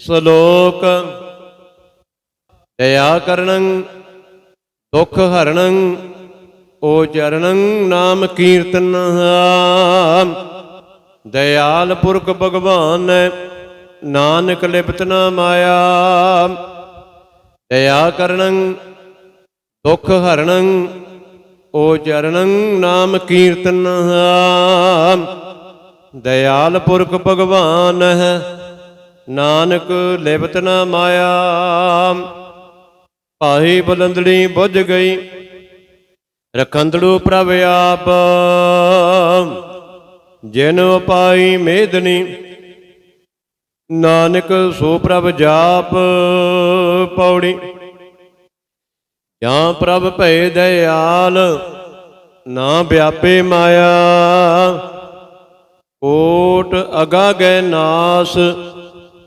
ਸ਼ਲੋਕ। ਦਇਆ ਕਰਨੰ, ਦੁਖ ਹਰਣੰ ਓ ਚਰਣੰ ਨਾਮ ਕੀਰਤਨ ਦਇਆਲ ਪੁਰਖ ਭਗਵਾਨ ਨਾਨਕ ਲਿਪਤ ਨਾ ਮਾਇਆ। ਦਇਆ ਕਰਨੰ, ਦੁਖ ਹਰਣੰ ਓ ਚਰਣੰ ਨਾਮ ਕੀਰਤਨ ਦਇਆਲ ਪੁਰਖ ਭਗਵਾਨ ਹੈ ਨਾਨਕ ਲਿਪਤ ਨਾ ਮਾਇਆ। ਭਾਈ ਬੁਲੰਦੜੀ ਬੁੱਝ ਗਈ, ਰਖੰਦੜੂ ਪ੍ਰਭ ਆਪ। ਜਿਨ ਉਪਾਈ ਮੇਦਨੀ, ਨਾਨਕ ਸੋ ਪ੍ਰਭ ਜਾਪ ਪੌੜੀ। ਜਾਂ ਪ੍ਰਭ ਭੈ ਦਇਆਲ, ਨਾ ਵਿਆਪੇ ਮਾਇਆ। ਕੋਟ ਅਗਾ ਗੈ ਨਾਸ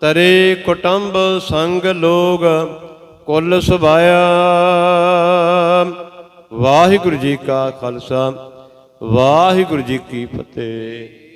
ਤਰੇ ਕੁਟੰਬ ਸੰਗ ਲੋਗ ਕੁੱਲ ਸੁਭਾਇਆ। ਵਾਹਿਗੁਰੂ ਜੀ ਕਾ ਖਾਲਸਾ ਵਾਹਿਗੁਰੂ ਜੀ ਕੀ ਫਤਿਹ।